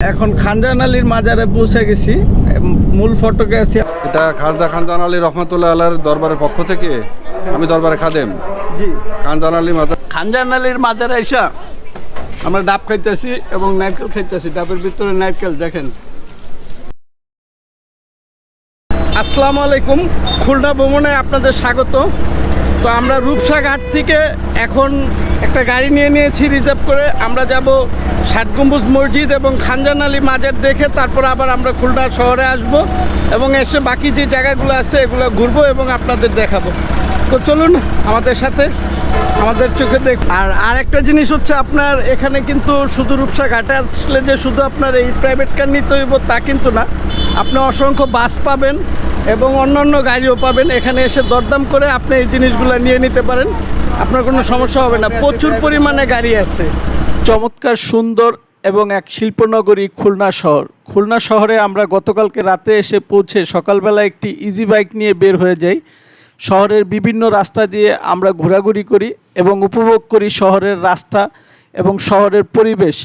এখন খানজান আলীর মাজারে পৌঁছে গেছি মূল ফটকে আছি। এটা খানজা খানজান আলী রহমতুল্লাহ আল্লাহর দরবারের পক্ষ থেকে আমি দরবারে খাদেম। জি। খানজান আলী মাদার খানজান আলীর মাজারে এসা আমরা ডাব খাইতেছি এবং নারকেল খাইতেছি। ডাবের ভিতরে নারকেল দেখেন। আসসালামু আলাইকুম। খুলনা ভ্রমণে আপনাদের স্বাগত। তো আমরা রূপসা ঘাট থেকে এখন একটা গাড়ি নিয়ে নিয়েছি রিজার্ভ করে। আমরা যাব ষাট গম্বুজ মসজিদ এবং খানজান আলী মাজার দেখে তারপর আবার আমরা খুলনা শহরে আসব এবং এসে বাকি যে জায়গাগুলো আছে এগুলো ঘুরবো এবং আপনাদের দেখাবো। তো চলুন আমাদের সাথে, আমাদের চোখে দেখ আর আরেকটা জিনিস হচ্ছে আপনার এখানে কিন্তু শুধু রূপসা ঘাটে আসলে যে শুধু আপনার এই প্রাইভেট কার নিতে হইব তা কিন্তু না। আপনি অসংখ্য বাস পাবেন এবং অন্যান্য গাড়িও পাবেন। এখানে এসে দরদাম করে আপনি এই জিনিসগুলো নিয়ে নিতে পারেন। আপনার কোনো সমস্যা হবে না। প্রচুর পরিমাণে গাড়ি আছে। চমৎকার, সুন্দর এবং এক শিল্পনগরী খুলনা শহর। খুলনা শহরে আমরা গতকালকে রাতে এসে পৌঁছে সকালবেলা একটি ইজি বাইক নিয়ে বের হয়ে যাই। শহরের বিভিন্ন রাস্তা দিয়ে আমরা ঘোরাঘুরি করি এবং উপভোগ করি শহরের রাস্তা এবং শহরের পরিবেশ।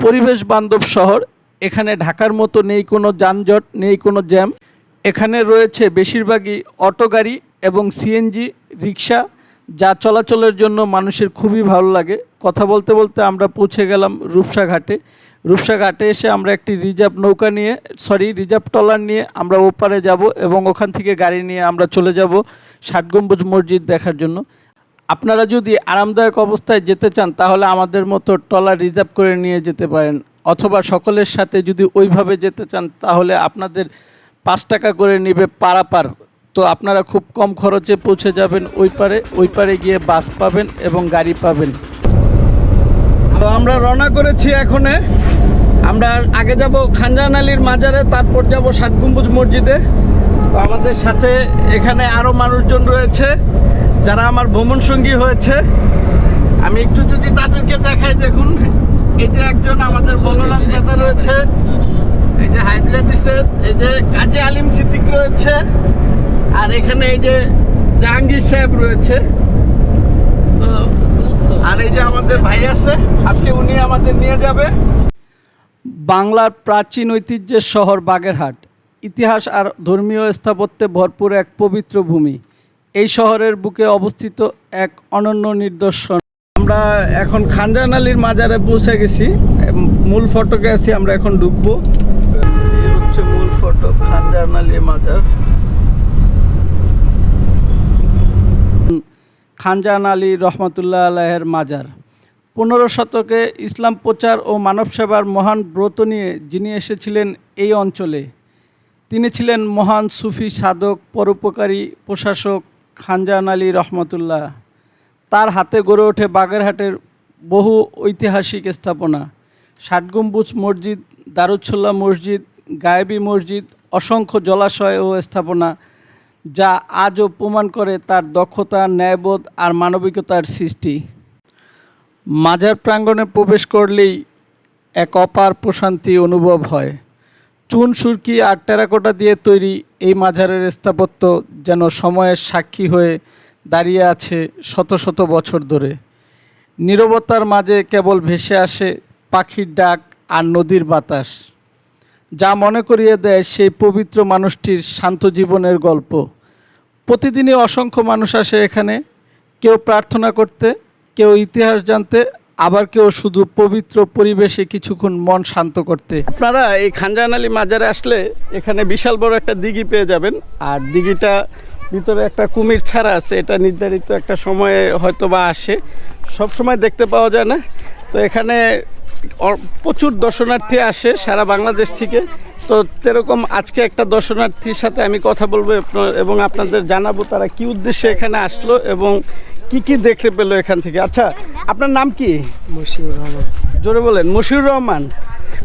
পরিবেশ বান্ধব শহর। এখানে ঢাকার মতো নেই কোনো যানজট, নেই কোনো জ্যাম। এখানে রয়েছে বেশিরভাগই অটো গাড়ি এবং সিএনজি রিক্সা যা চলাচলের জন্য মানুষের খুবই ভালো লাগে। কথা বলতে বলতে আমরা পৌঁছে গেলাম রূপসা ঘাটে। রূপসা ঘাটে এসে আমরা একটি রিজার্ভ নৌকা নিয়ে সরি রিজার্ভ ট্রলার নিয়ে আমরা ওপারে যাব এবং ওখান থেকে গাড়ি নিয়ে আমরা চলে যাব ষাট গম্বুজ মসজিদ দেখার জন্য। আপনারা যদি আরামদায়ক অবস্থায় যেতে চান, তাহলে আমাদের মতো ট্রলার রিজার্ভ করে নিয়ে যেতে পারেন। অথবা সকলের সাথে যদি ওইভাবে যেতে চান, তাহলে আপনাদের পাঁচ টাকা করে নেবে পারাপার। তো আপনারা খুব কম খরচে পৌঁছে যাবেন ওই পারে ওই পারে গিয়ে বাস পাবেন এবং গাড়ি পাবেন। তো আমরা রওনা করেছি এখনে। আমরা আগে যাব খানজান আলীর মাজারে, তারপর যাব ষাট গম্বুজ মসজিদে। তো আমাদের সাথে এখানে আরও মানুষজন রয়েছে, যারা আমার ভ্রমণ সঙ্গী হয়েছে। আমি একটু যদি তাদেরকে দেখাই দেখুন যে একজন আমাদের বলরাম দাদা রয়েছে। এই যে হায়দ্রা দিছে, এই যে কাজী আলিম সিদ্দিক রয়েছে, আর এখানে এই যে জাহাঙ্গীর সাহেব রয়েছে। তো, আর এই যে আমাদের ভাই আছে, আজকে উনি আমাদের নিয়ে যাবে। বাংলার প্রাচীন ঐতিহ্যের শহর বাগেরহাট। ইতিহাস আর ধর্মীয় স্থাপত্যে ভরপুর এক পবিত্র ভূমি। এই শহরের বুকে অবস্থিত এক অনন্য নিদর্শন। আমরা এখন খানজান আলীর মাজারে পৌঁছে গেছি। মূল ফটকে আছি আমরা এখন এই ফটক খানজান আলীর মাজার খানজান আলী রহমতুল্লাহ আলাহের মাজার পনেরো শতকে ইসলাম প্রচার ও মানব সেবার মহান ব্রত নিয়ে যিনি এসেছিলেন এই অঞ্চলে, তিনি ছিলেন মহান সুফি সাধক, পরোপকারী প্রশাসক খানজান আলী রহমতুল্লাহ। তার হাতে গড়ে ওঠে বাগেরহাটের বহু ঐতিহাসিক স্থাপনা ষাট গম্বুজ মসজিদ দারুচ্ছল্লা মসজিদ গায়েবী মসজিদ, অসংখ্য জলাশয় ও স্থাপনা যা আজও প্রমাণ করে তার দক্ষতা, ন্যায়বোধ আর মানবিকতার সৃষ্টি। মাজার প্রাঙ্গণে প্রবেশ করলেই এক অপার প্রশান্তি অনুভব হয়। চুন, সুরকি আর টেরাকোটা দিয়ে তৈরি এই মাজারের স্থাপত্য যেন সময়ের সাক্ষী হয়ে দাঁড়িয়ে আছে শত শত বছর ধরে। নীরবতার মাঝে কেবল ভেসে আসে পাখির ডাক আর নদীর বাতাস। যা মনে করিয়ে দেয় সেই পবিত্র মানুষটির শান্ত জীবনের গল্প। প্রতিদিনই অসংখ্য মানুষ আসে এখানে। কেউ প্রার্থনা করতে, কেউ ইতিহাস জানতে, আবার কেউ শুধু পবিত্র পরিবেশে কিছুক্ষণ মন শান্ত করতে। আপনারা এই খানজান আলী মাজারে আসলে এখানে বিশাল বড় একটা দিঘি পেয়ে যাবেন। আর দিঘিটা ভিতরে একটা কুমির ছাড়া আছে, এটা নির্ধারিত একটা সময়ে হয়তো বা আসে। সব সময় দেখতে পাওয়া যায় না। তো এখানে প্রচুর দর্শনার্থী আসে সারা বাংলাদেশ থেকে। তো সেরকম আজকে একটা দর্শনার্থীর সাথে আমি কথা বলব এবং আপনাদের জানাব তারা কি উদ্দেশ্যে এখানে আসলো এবং কি কি দেখতে পেল এখান থেকে। আচ্ছা আপনার নাম কি? মশিউর রহমান। জোরে বলেন মশিউর রহমান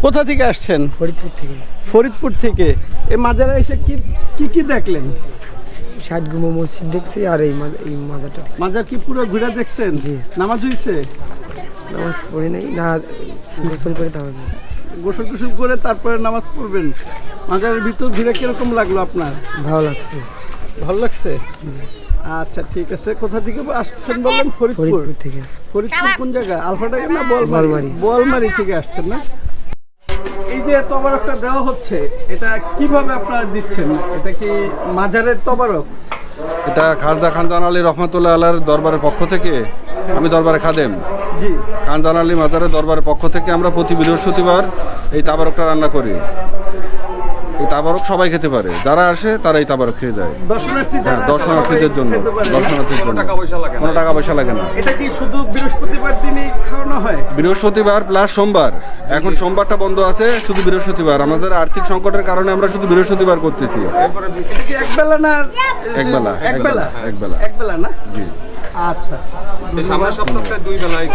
কোথা থেকে আসছেন? ফরিদপুর থেকে। ফরিদপুর থেকে। এই মাজারে এসে কি কি কি দেখলেন? ষাট গুমো মসজিদ দেখছি আর এই মাজারটা মাজার কি পুরো ঘুরে দেখছেন? জি। নামাজ হইছে? নামাজ পড়ি নাই না গোসল করে তারপর গোসল টোসল করে তারপরে নামাজ পড়বেন। মাজারের ভিতর ঘুরে কীরকম লাগল আপনার? ভালো লাগছে। ভালো লাগছে? আচ্ছা ঠিক আছে। কোথা থেকে আসছেন বললেন? ফরিদপুর? ফরিদপুর থেকে। ফরিদপুর কোন জায়গা আলফাটাকে না বলমারি? বলমারি। থেকে আসছেন না? এই যে তবারকটা দেওয়া হচ্ছে এটা কীভাবে আপনারা দিচ্ছেন? এটা কি মাজারের তবারক? এটা খানজা খানজান আলী রহমতুল্লাহ আল্লাহর দরবারের পক্ষ থেকে আমি দরবারে খাদেম। জি। খানজান আলী মাজারের দরবারের পক্ষ থেকে আমরা প্রতি বৃহস্পতিবার এই তাবারকটা রান্না করি। এই তাবারক সবাই খেতে পারে। যারা আসে তারা এই তাবারক খেয়ে যায়। দর্শনার্থী হ্যাঁ দর্শনার্থীদের জন্য দর্শনার্থীর জন্য। টাকা পয়সা লাগে না। কোনো টাকা পয়সা লাগে না। এটা কি শুধু বৃহস্পতিবার দিনই খাওয়ানো হয়? বৃহস্পতিবার প্লাস সোমবার। এখন সোমবারটা বন্ধ আছে শুধু বৃহস্পতিবার। আমাদের আর্থিক সংকটের কারণে আমরা শুধু বৃহস্পতিবার করতেছি। এরপরে এটা কি একবেলা না একবেলা, একবেলা। একবেলা না? জি। আচ্ছা। সামনের সপ্তাহে দুই বেলায়